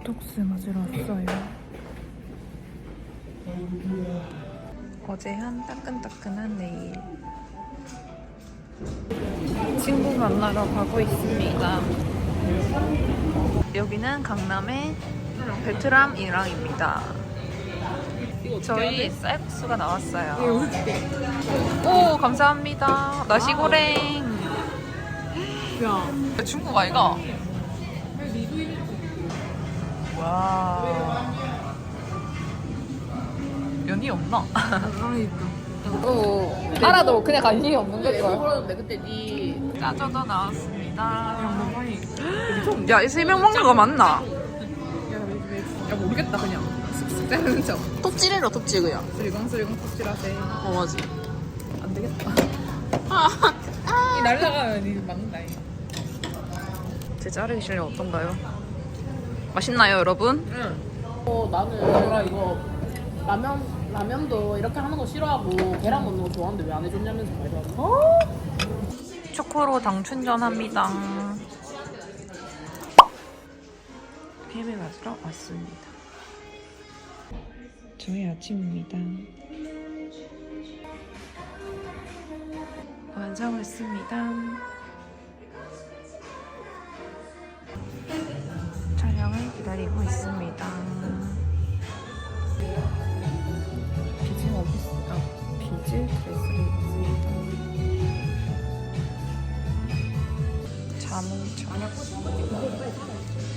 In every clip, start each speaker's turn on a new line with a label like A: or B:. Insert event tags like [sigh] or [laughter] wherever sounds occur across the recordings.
A: 보톡스 맞으러 왔어요. 어제 한 따끈따끈한 네일. 친구 만나러 가고 있습니다. 여기는 강남의 베트남 일랑입니다. 저희 쌀국수가 나왔어요. 오 감사합니다. 나시고랭.
B: 야,
A: 중국 아이가? 와. 연이 없나?
B: 그러니까.
C: 어, 알아도 그냥 관심이 없는 걸걸.
B: 그러는데 그때 니
A: 짜조도 나왔습니다. 야, 이 세명 먹는 거 맞나?
B: 야 모르겠다 그냥 쓱쓱 째는 척.
C: 톱찌래로 톱찌그야.
B: 슬리광슬리광 톱질하세.
C: 어, 맞지.
B: 안 되겠다. 이 날라가면 이 막는다. 이.
A: 제 자르기 실력 어떤가요? 맛있나요, 여러분?
B: 응.
D: 어, 나는 내가 이거 라면 라면도 이렇게 하는 거 싫어하고 계란 넣는 거 좋아하는데 왜 안 해줬냐면서 말이야.
A: 초코로 당 충전합니다. 햄을 맞으러 왔습니다. 저희 아침입니다. 완성했습니다. 기다리고 있습니다. 비즈 오피스, 아, 비즈 드레스를 입었습니다. 잠은 저녁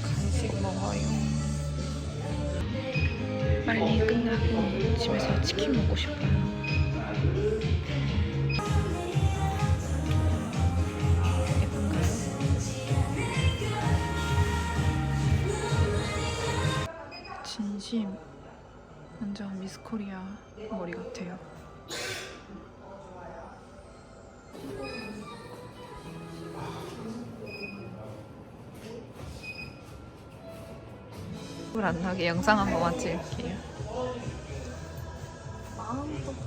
A: 간식 먹어요. 빨리 끝나고 집에서 치킨 먹고 싶어요. 진심 완전 미스코리아 머리 같아요. 불안 나게 영상 한 번만 찍을게요.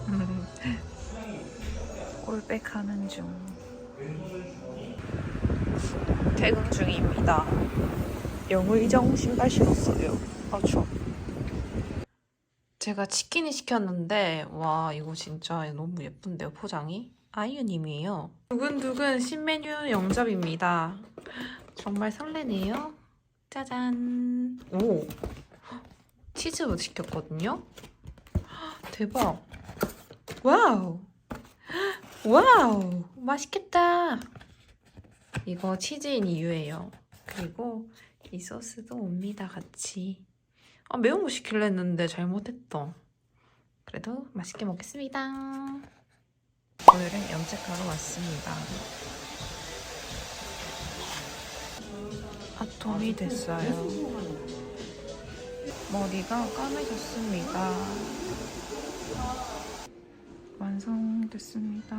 A: 음. [laughs] 꼴백 하는 중. 퇴근 중입니다. 영의정 신발 신었어요. 아, 추워. 제가 치킨을 시켰는데, 와, 이거 진짜 너무 예쁜데요, 포장이? 아이유님이에요. 두근두근 신메뉴 영접입니다. 정말 설레네요. 짜잔. 오. 치즈 시켰거든요. 대박. 와우. 와우. 맛있겠다. 이거 치즈인 이유예요. 그리고 이 소스도 옵니다, 같이. 아, 매운 거 시킬려 했는데 잘못했다. 그래도 맛있게 먹겠습니다. 오늘은 염색하러 왔습니다. 아톰이 됐어요. 머리가 까매졌습니다. 완성됐습니다.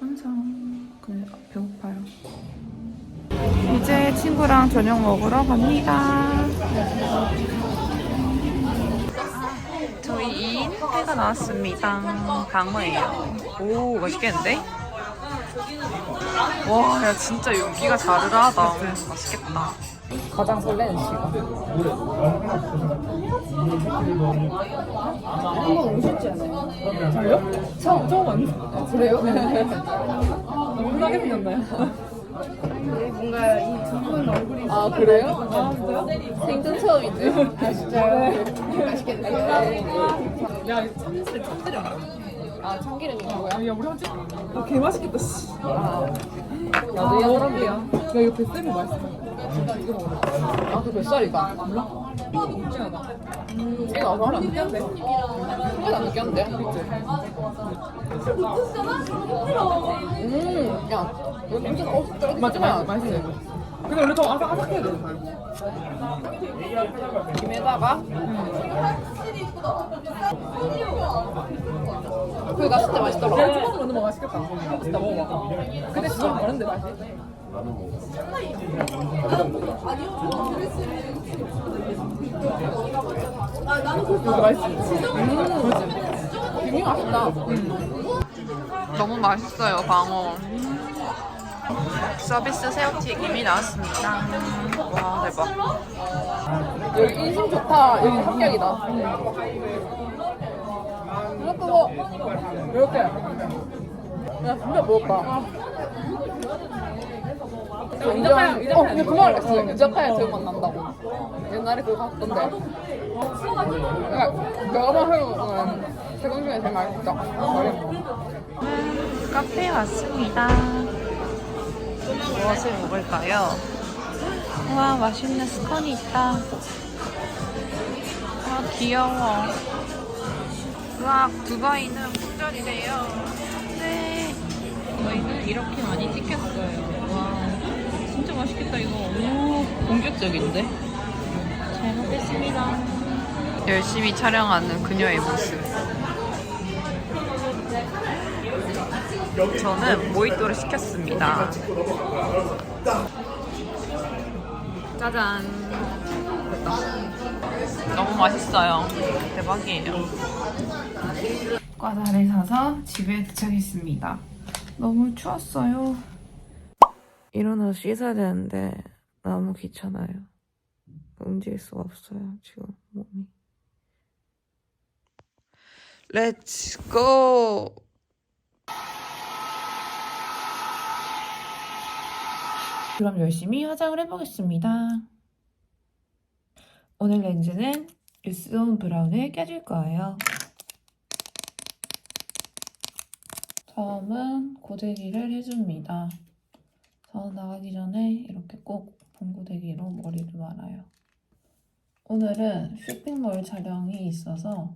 A: 완성. 근데 배고파요. 이제 친구랑 저녁 먹으러 갑니다. 저희 2인 회가 나왔습니다. 방어예요. 오, 맛있겠는데? 와, 야, 진짜 윤기가 자르르하다. 맛있겠다.
D: 가장 설레는 시간. 한번 오셨지 않아요?
B: 저요? 처음 처음 왔는데.
D: 아, 그래요? [laughs]
B: 놀라게 생겼나요?
D: 뭔가 이 두 분 얼굴이 아 그래요?
B: 아 진짜요?
D: 생전 처음인데. 아 진짜요? 맛있겠네.
B: 야, 이거 참새 참새랑.
D: 아 참기름이 뭐야?
B: 야, 우리 한지. 아, 개 맛있겠다. 씨.
D: 아,
B: 나도 먹어볼게요. 야, 이거 뱃살이 맛있어.
D: 아그 뱃살이다.
B: 몰라? 너무 진하다.
D: 제가 알아.
B: 안 느꼈는데?
D: 하나도 안 느꼈는데? 음, 야, 이거 엄청 고소쫄깃
B: 맞지? 맞지? 맛있어, 이거. 근데 원래 더 아삭아삭해야 돼.
D: 김에다가 그게 나 진짜 맛있더라.
B: 야, 초밥으로 넣으면 맛있겠다. 진짜 먹어봐. 근데 진짜 다른데 맛이? 이거 맛있지? 음, 그렇지?
D: 김이 맛있다.
A: 너무 맛있어요, 방어. 서비스 새우튀김이 나왔습니다. 와 대박.
C: 여기 인심 좋다. 여기 합격이다. 이거 그거 이렇게. 야 진짜 먹었다.
B: 유자파야, 유자파야.
C: 어, 근데 그 말을 했어. 유자파야 제맛 난다고. 옛날에 그거 갔던데. 그러니까 내가 해보면 세금 중에 제일 맛있다.
A: 카페에 왔습니다. 무엇을 먹을까요? 와 맛있는 스콘이 있다. 아 귀여워. 와 두바이는 품절이래요. 네. 저희는 이렇게 많이 시켰어요. 와 진짜 맛있겠다 이거. 오 본격적인데? 잘 먹겠습니다. 열심히 촬영하는 그녀의 모습. 저는 모히또를 시켰습니다. 짜잔. 너무 맛있어요. 대박이에요. 과자를 사서 집에 도착했습니다. 너무 추웠어요. 일어나서 씻어야 되는데 너무 귀찮아요. 움직일 수가 없어요, 지금 몸이. 렛츠 고! 그럼 열심히 화장을 해보겠습니다. 오늘 렌즈는 유스온 브라운을 껴줄 거예요. 처음은 고데기를 해줍니다. 저 나가기 전에 이렇게 꼭 봉고데기로 머리를 말아요. 오늘은 쇼핑몰 촬영이 있어서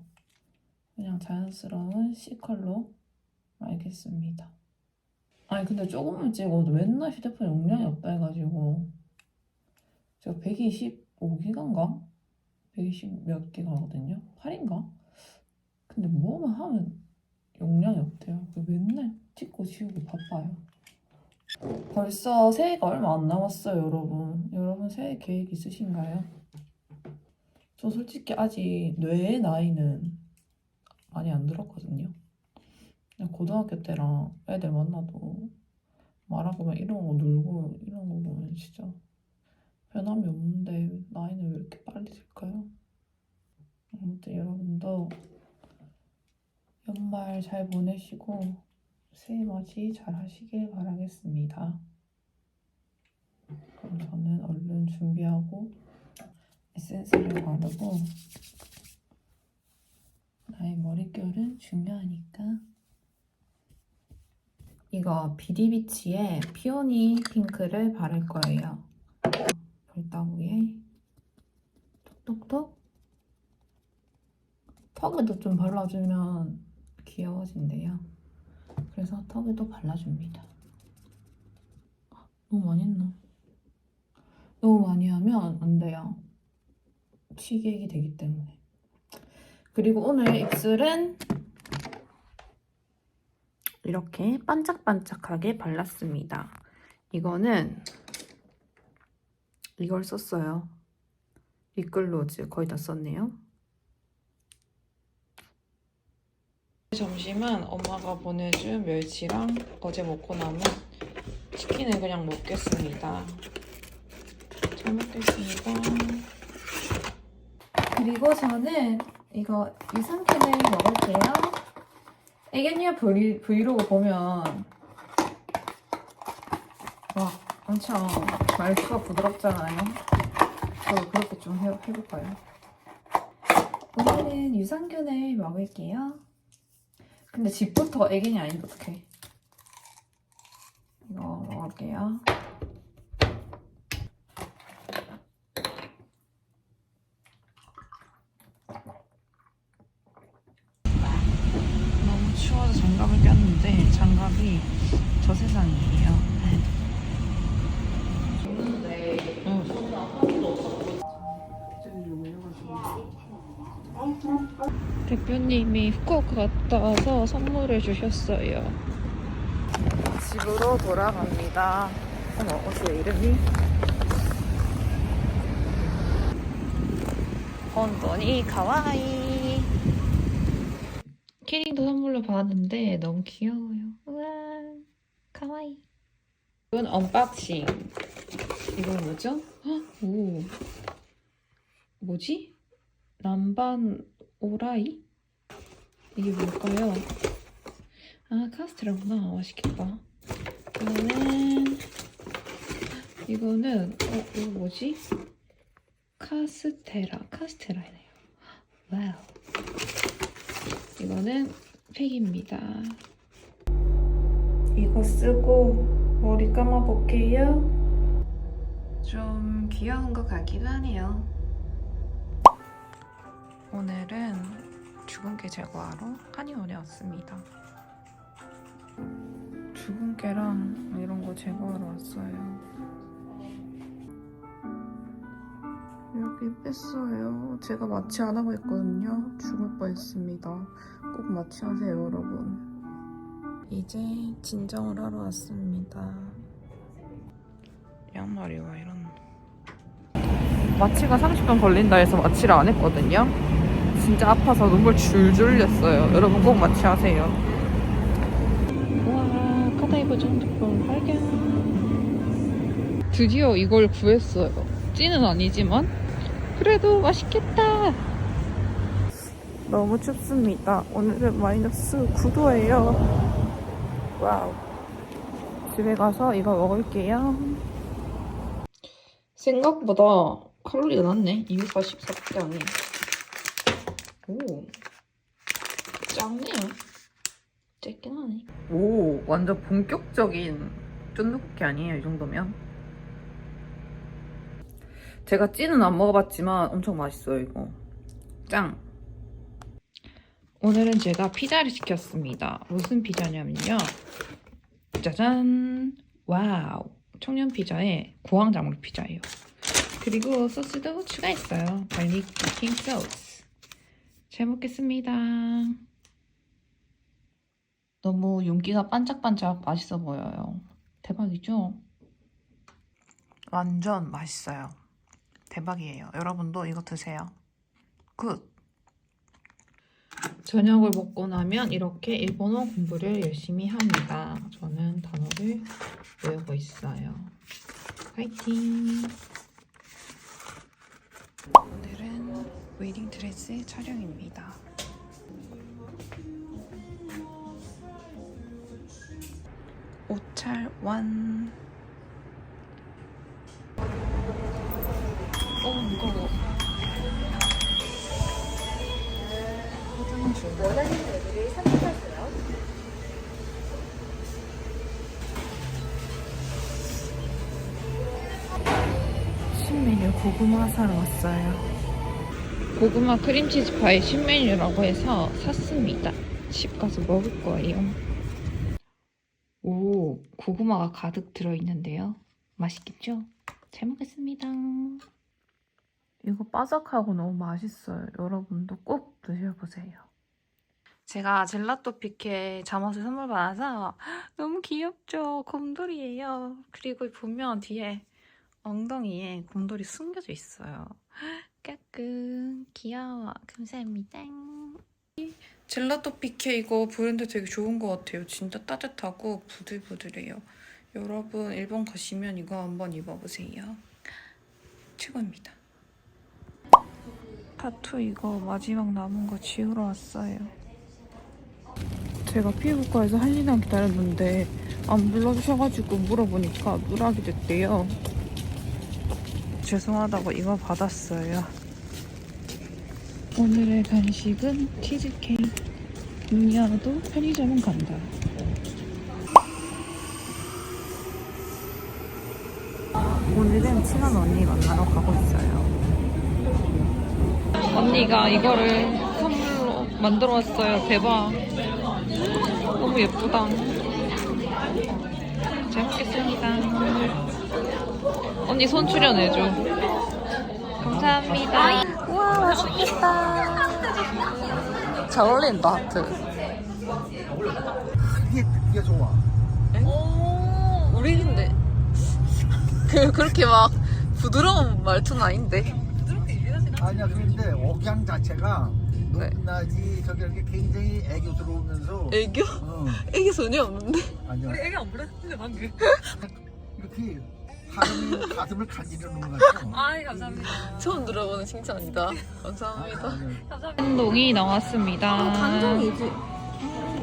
A: 그냥 자연스러운 C컬로 말겠습니다. 아니 근데 조금만 찍어도 맨날 휴대폰 용량이 없다 해가지고 제가 125기가인가? 120 몇 기가거든요? 8인가? 근데 뭐만 하면 용량이 없대요. 그래서 맨날 찍고 지우고 바빠요. 벌써 새해가 얼마 안 남았어요, 여러분. 여러분 새해 계획 있으신가요? 저 솔직히 아직 뇌의 나이는 많이 안 들었거든요. 고등학교 때랑 애들 만나도 말하고 막 이런 거 놀고 이런 거 보면 진짜 변함이 없는데 나이는 왜 이렇게 빨리 들까요? 아무튼 여러분도 연말 잘 보내시고 새해 맞이 잘 하시길 바라겠습니다. 그럼 저는 얼른 준비하고 에센스를 바르고 나의 머릿결은 중요하니까 이거 비디비치의 피오니 핑크를 바를 거예요. 볼따구에 톡톡톡 턱에도 좀 발라주면 귀여워진대요. 그래서 턱에도 발라줍니다. 너무 많이 했나? 너무 많이 하면 안 돼요. 취객이 되기 때문에. 그리고 오늘 입술은 이렇게 반짝반짝하게 발랐습니다. 이거는 이걸 썼어요. 립글로즈 거의 다 썼네요. 점심은 엄마가 보내준 멸치랑 어제 먹고 남은 치킨을 그냥 먹겠습니다. 잘 먹겠습니다. 그리고 저는 이거 유산균을 먹을게요. 애견녀 브이, 브이로그 보면 와 엄청 말투가 부드럽잖아요. 저도 그렇게 좀 해, 해볼까요? 오늘은 유산균을 먹을게요. 근데 집부터 애견이 아닌데 어떡해. 이거 먹을게요. 너무 추워서 장갑을 꼈는데 장갑이 저 세상이에요. 대표님이 후쿠오카 갔다 와서 선물을 주셨어요. 집으로 돌아갑니다. 어머, 어떻게 이름이? 혼돈이 가와이. 키링도 선물로 받았는데 너무 귀여워요. 우와, 가와이. 이건 언박싱. 이건 뭐죠? 헉, 오. 뭐지? 남반 오라이? 이게 뭘까요? 아, 카스테라구나. 맛있겠다. 이거는, 이거는, 어, 이거 뭐지? 카스테라. 카스테라네요. 와우. 이거는 팩입니다. 이거 쓰고 머리 감아볼게요. 좀 귀여운 것 같기도 하네요. 오늘은 개 제거하러 한의원에 왔습니다. 개랑 이런 거 제거하러 왔어요. 여기 뺐어요. 제가 마취 안 하고 있거든요. 죽을 뻔했습니다. 꼭 마취하세요, 여러분. 이제 진정을 하러 왔습니다. 양말이와 이런. 마취가 30분 걸린다 해서 마취를 안 했거든요. 진짜 아파서 눈물 줄줄 흘렸어요. 여러분 꼭 마취하세요. 와, 카다이버 정품권 발견. 드디어 이걸 구했어요. 찐은 아니지만 그래도 맛있겠다. 너무 춥습니다. 오늘은 마이너스 9도예요. 와우. 집에 가서 이거 먹을게요. 생각보다 칼로리가 낮네. 244밖에 안 해. 오. 작네요. 작긴 하네. 오, 완전 본격적인 쫀득쿠키 아니에요, 이 정도면? 제가 찐은 안 먹어봤지만 엄청 맛있어요, 이거. 짱! 오늘은 제가 피자를 시켰습니다. 무슨 피자냐면요. 짜잔! 와우! 청년 피자에 고황작물 피자예요. 그리고 소스도 추가했어요. 갈릭 베이킹 소스. 잘 먹겠습니다. 너무 윤기가 반짝반짝 맛있어 보여요. 대박이죠? 완전 맛있어요. 대박이에요. 여러분도 이거 드세요. 굿! 저녁을 먹고 나면 이렇게 일본어 공부를 열심히 합니다. 저는 단어를 외우고 있어요. 화이팅! 오늘은 웨딩 드레스 촬영입니다. 옷찰 완. 어, 무거워. 화장실. 신메뉴 고구마 사러 왔어요. 고구마 크림치즈 파이 신메뉴라고 해서 샀습니다. 집 가서 먹을 거예요. 오, 고구마가 가득 들어있는데요. 맛있겠죠? 잘 먹겠습니다. 이거 바삭하고 너무 맛있어요. 여러분도 꼭 드셔보세요. 제가 젤라또 피케 잠옷을 선물 받아서 [gasps] 너무 귀엽죠? 곰돌이에요. 그리고 보면 뒤에 엉덩이에 곰돌이 숨겨져 있어요. [gasps] 까꿍 귀여워. 감사합니다. 젤라또 피케 이거 브랜드 되게 좋은 것 같아요. 진짜 따뜻하고 부들부들해요. 여러분 일본 가시면 이거 한번 입어보세요. 최고입니다. 타투 이거 마지막 남은 거 지우러 왔어요. 제가 피부과에서 한 시간 기다렸는데 안 불러주셔가지고 물어보니까 누락이 됐대요. 죄송하다고 이거 받았어요. 오늘의 간식은 치즈케이크. 눈이 와도 편의점은 간다. 오늘은 친한 언니 만나러 가고 있어요. 언니가 이거를 선물로 만들어 왔어요. 대박. 너무 예쁘다. 잘 먹겠습니다. 언니 손 출연해줘. 감사합니다. 우와, 맛있겠다. 잘 어울린다, 하트.
E: 이게 이게 좋아.
A: 오, 우리 근데 그 그렇게 막 부드러운 말투는 아닌데.
E: 아니야 그런데 억양 자체가
A: 네.
E: 높낮이 저기 이렇게 굉장히 애교스러우면서
A: 애교?
E: 어,
A: 애교 전혀 없는데.
E: 아니야
B: 애가 안 부렸는데 방금. [laughs]
E: 이렇게 사람이 가슴을 간지르는 것 같죠?
B: 아이 감사합니다.
C: 처음 들어보는 칭찬이다. 감사합니다.
E: 아니,
A: 한동이 나왔습니다.
B: 간장이지.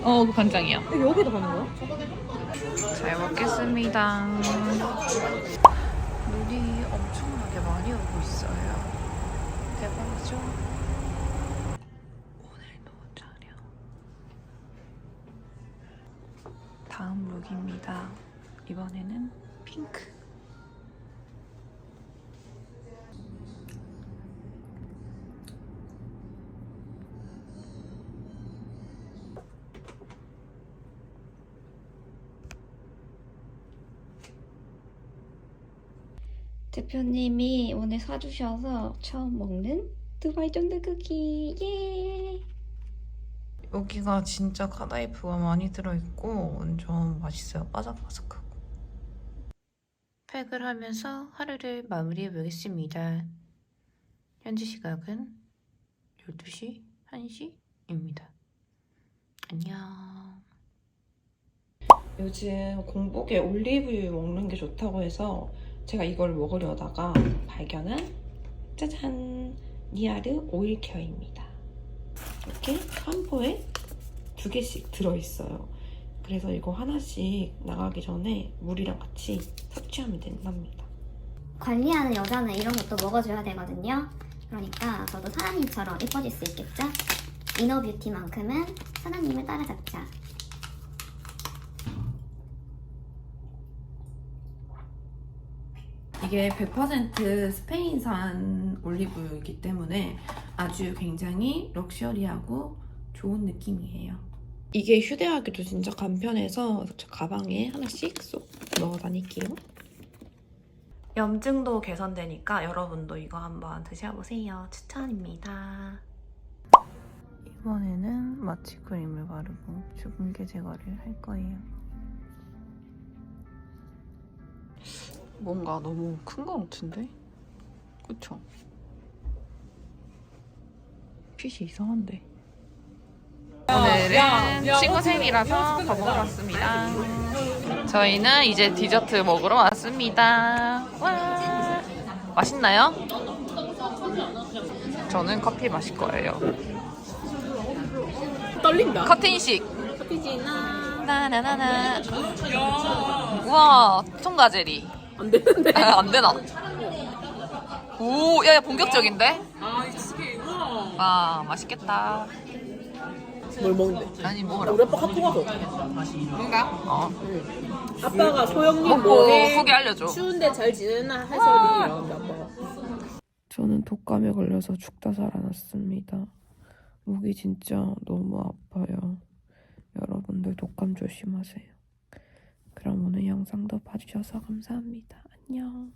A: 어, 그 간장이야.
B: 여기도 가는 거야?
A: 잘 먹겠습니다. 눈이 엄청나게 많이 오고 있어요. 대박이죠? 오늘도 촬영. 다음 룩입니다. 이번에는 핑크.
F: 대표님이 오늘 사주셔서 처음 먹는 두바이 쫀득 쿠키 예!
A: 여기가 진짜 카다이프가 많이 들어있고 완전 맛있어요. 바삭바삭하고. 팩을 하면서 하루를 마무리해 보겠습니다. 현지 시각은 12시 1시입니다. 안녕.
G: 요즘 공복에 올리브유 먹는 게 좋다고 해서 제가 이걸 먹으려다가 발견한 짜잔 니아르 오일 케어입니다. 이렇게 한 포에 두 개씩 들어있어요. 그래서 이거 하나씩 나가기 전에 물이랑 같이 섭취하면 된답니다.
F: 관리하는 여자는 이런 것도 먹어줘야 되거든요. 그러니까 저도 사장님처럼 예뻐질 수 있겠죠? 이너 뷰티만큼은 사장님을 따라잡자.
G: 이게 100% 스페인산 올리브유이기 때문에 아주 굉장히 럭셔리하고 좋은 느낌이에요. 이게 휴대하기도 진짜 간편해서 저 가방에 하나씩 쏙 넣어 다닐게요. 염증도 개선되니까 여러분도 이거 한번 드셔보세요. 추천입니다.
A: 이번에는 마취 크림을 바르고 주근깨 제거를 할 거예요. 뭔가 너무 큰 거 같은데? 그쵸? 핏이 이상한데. 오늘은 친구 생이라서 밥 먹으러 왔습니다. 저희는 이제 디저트 먹으러 왔습니다. 와! 맛있나요? 저는 커피 마실 거예요.
D: 떨린다.
A: 커튼식. 나나나나. 우와, 통과제리.
D: 안 되는데.
A: 아, 안 되나? 오, 야, 야 본격적인데?
D: 아 이게 우와.
A: 아, 맛있겠다.
D: 뭘 먹는데?
A: 아니, 먹으라.
D: 우리 아빠 카톡 와서
A: 뭔가? 어.
D: 아빠가 소영님
A: 먹고
D: 뭐해?
A: 후기 알려줘.
D: 추운데 잘 지내나 해설이 이러는데 아빠가.
G: 저는 독감에 걸려서 죽다 살아났습니다. 목이 진짜 너무 아파요. 여러분들 독감 조심하세요. 그럼 오늘 영상도 봐주셔서 감사합니다. 안녕.